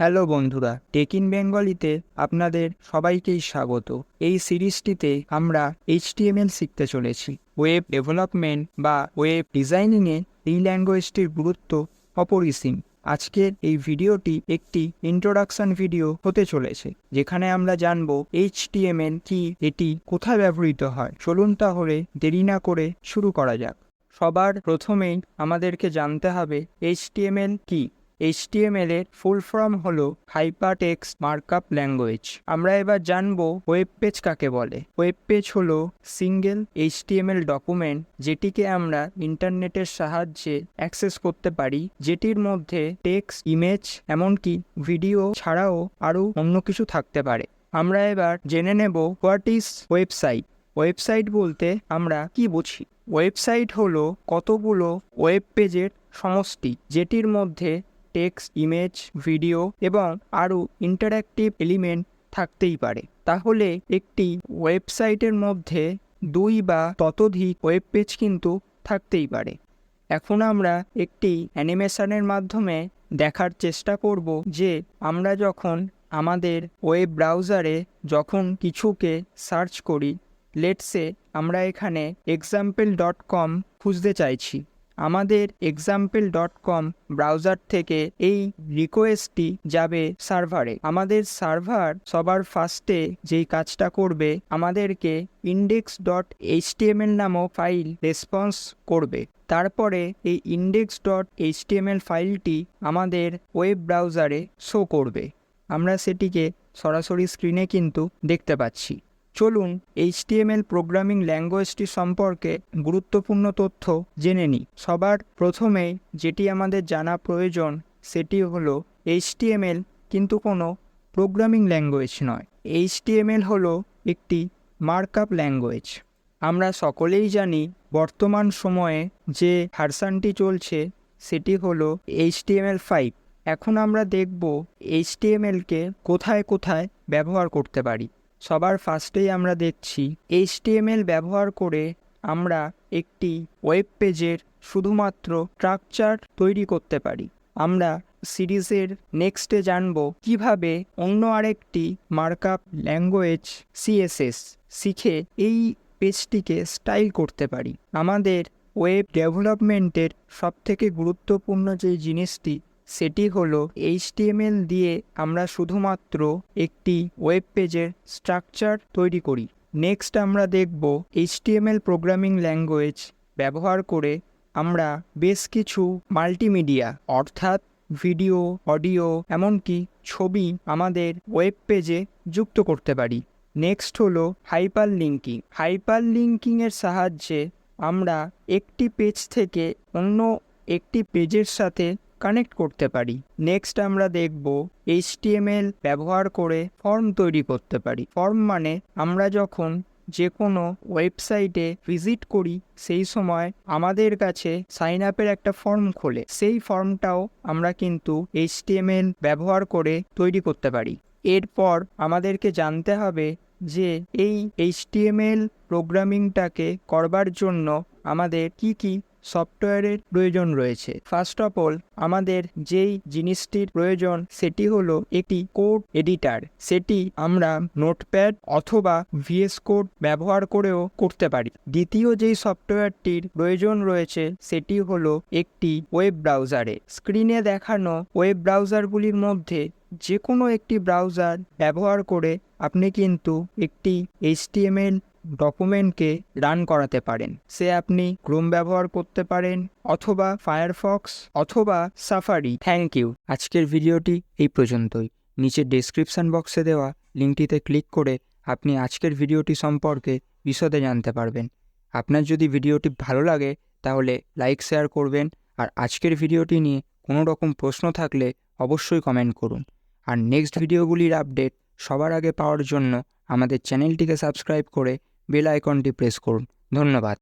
Hello বন্ধুরা, take in বেঙ্গলিতে আপনাদের সবাইকেই স্বাগত। এই সিরিজটিতে আমরা এইচটিএমএল শিখতে চলেছি। ওয়েব ডেভেলপমেন্ট বা ওয়েব ডিজাইনিংয়ে এই ল্যাঙ্গুয়েজটির গুরুত্ব অপরিসীম। আজকের এই ভিডিওটি একটি ইন্ট্রোডাকশন ভিডিও হতে চলেছে, যেখানে আমরা জানব এইচটিএমএল কি, এটি কোথায় ব্যবহৃত হয়। চলুন তাহলে দেরি না করে শুরু করা যাক। সবার প্রথমেই আমাদেরকে জানতে হবে এইচটিএমএল কি। এইচটিএমএল এর ফুল ফর্ম হলো হাইপারটেক্সট মার্কআপ ল্যাঙ্গুয়েজ আমরা এবার জানব ওয়েব পেজ কাকে বলে। ওয়েব পেজ হলো সিঙ্গেল এইচটিএমএল ডকুমেন্ট যেটিকে আমরা ইন্টারনেটের সাহায্যে অ্যাক্সেস করতে পারি, যেটির মধ্যে টেক্সট ইমেজ এমনকি ভিডিও ছাড়াও আরও অন্য কিছু থাকতে পারে। আমরা এবার জেনে নেব হোয়াট ইজ ওয়েবসাইট ওয়েবসাইট বলতে আমরা কি বুঝি? ওয়েবসাইট হলো কতগুলো ওয়েব পেজের সমষ্টি, যেটির মধ্যে টেক্সট, ইমেজ, ভিডিও এবং আরও ইন্টারাক্টিভ এলিমেন্ট থাকতেই পারে। তাহলে একটি ওয়েবসাইটের মধ্যে দুই বা ততোধিক ওয়েব পেজ কিন্তু থাকতেই পারে। এখন আমরা একটি অ্যানিমেশনের মাধ্যমে দেখার চেষ্টা করব যে আমরা যখন আমাদের ওয়েব ব্রাউজারে যখন কিছুকে সার্চ করি লেটসে আমরা এখানে এক্সাম্পল ডট কম খুঁজতে চাইছি। আমাদের এক্সাম্পল ডট কম ব্রাউজার থেকে এই রিকোয়েস্টটি যাবে সার্ভারে আমাদের সার্ভার সবার ফার্স্টে যেই কাজটা করবে, আমাদেরকে ইন্ডেক্স ডট এইচটিএমএল নামক ফাইল রেসপন্স করবে। তারপরে এই ইন্ডেক্স ডট এইচটিএমএল ফাইলটি আমাদের ওয়েব ব্রাউজারে শো করবে। আমরা সেটিকে সরাসরি স্ক্রিনে কিন্তু দেখতে পাচ্ছি। চলুন এইচটিএমএল প্রোগ্রামিং ল্যাঙ্গুয়েজটি সম্পর্কে গুরুত্বপূর্ণ তথ্য জেনে নিই। সবার প্রথমে যেটি আমাদের জানা প্রয়োজন, সেটি হলো এইচটিএমএল কিন্তু কোনো প্রোগ্রামিং ল্যাঙ্গুয়েজ নয়। এইচটিএমএল হলো একটি মার্কআপ ল্যাঙ্গুয়েজ। আমরা সকলেই জানি বর্তমান সময়ে যে ভার্সানটি চলছে, সেটি হলো এইচটিএমএল ফাইভ। এখন আমরা দেখব এইচটিএমএলকে কোথায় কোথায় ব্যবহার করতে পারি। সবার ফার্স্টেই আমরা দেখছি। এইচটিএমএল ব্যবহার করে আমরা একটি ওয়েব পেজের শুধুমাত্র স্ট্রাকচার তৈরি করতে পারি। আমরা সিরিজের নেক্সটে জানব কীভাবে অন্য আরেকটি মার্কআপ ল্যাঙ্গুয়েজ সিএসএস শিখে এই পেজটিকে স্টাইল করতে পারি। আমাদের ওয়েব ডেভেলপমেন্টের সবথেকে গুরুত্বপূর্ণ যে জিনিসটি সেটি হলো এইচটিএমএল দিয়ে আমরা শুধুমাত্র একটি ওয়েব পেজের স্ট্রাকচার তৈরি করি। নেক্সট আমরা দেখব এইচটিএমএল প্রোগ্রামিং ল্যাঙ্গুয়েজ ব্যবহার করে আমরা বেশ কিছু মাল্টিমিডিয়া, অর্থাৎ ভিডিও, অডিও, এমনকি ছবি আমাদের ওয়েব পেজে যুক্ত করতে পারি। নেক্সট হলো হাইপার লিঙ্কিং হাইপার লিঙ্কিংয়ের সাহায্যে আমরা একটি পেজ থেকে অন্য একটি পেজের সাথে কানেক্ট করতে পারি। নেক্সট আমরা দেখব এইচটিএমএল ব্যবহার করে ফর্ম তৈরি করতে পারি। ফর্ম মানে আমরা যখন যে কোনো ওয়েবসাইটে ভিজিট করি, সেই সময় আমাদের কাছে সাইন আপের একটা ফর্ম খোলে। সেই ফর্মটাও আমরা কিন্তু এইচটিএমএল ব্যবহার করে তৈরি করতে পারি। এরপর আমাদেরকে জানতে হবে যে এই এইচটিএমএল প্রোগ্রামিংটাকে করবার জন্য আমাদের কি কি সফটওয়্যারের প্রয়োজন রয়েছে। ফার্স্ট অফ অল আমাদের যেই জিনিসটির প্রয়োজন, সেটি হলো একটি কোড এডিটার। সেটি আমরা নোটপ্যাড অথবা ভিএস কোড ব্যবহার করেও করতে পারি। দ্বিতীয় যেই সফটওয়্যারটির প্রয়োজন রয়েছে, সেটি হলো একটি ওয়েব ব্রাউজারে। স্ক্রিনে দেখানো ওয়েব ব্রাউজারগুলির মধ্যে যে কোনো একটি ব্রাউজার ব্যবহার করে আপনি কিন্তু একটি এইচটিএমএল ডকুমেন্টকে রান করাতে পারেন। সে আপনি ক্রোম ব্যবহার করতে পারেন অথবা ফায়ারফক্স অথবা সাফারি। Thank you. আজকের ভিডিওটি এই পর্যন্তই। নিচে ডেসক্রিপশন বক্সে দেওয়া লিঙ্কটিতে ক্লিক করে আপনি আজকের ভিডিওটি সম্পর্কে বিশদে জানতে পারবেন। আপনার যদি ভিডিওটি ভালো লাগে তাহলে লাইক, শেয়ার করবেন আর আজকের ভিডিওটি নিয়ে কোনো রকম প্রশ্ন থাকলে অবশ্যই কমেন্ট করুন। আর নেক্সট ভিডিওগুলির আপডেট সবার আগে পাওয়ার জন্য আমাদের চ্যানেলটিকে সাবস্ক্রাইব করে বেল আইকনটি প্রেস করুন। ধন্যবাদ।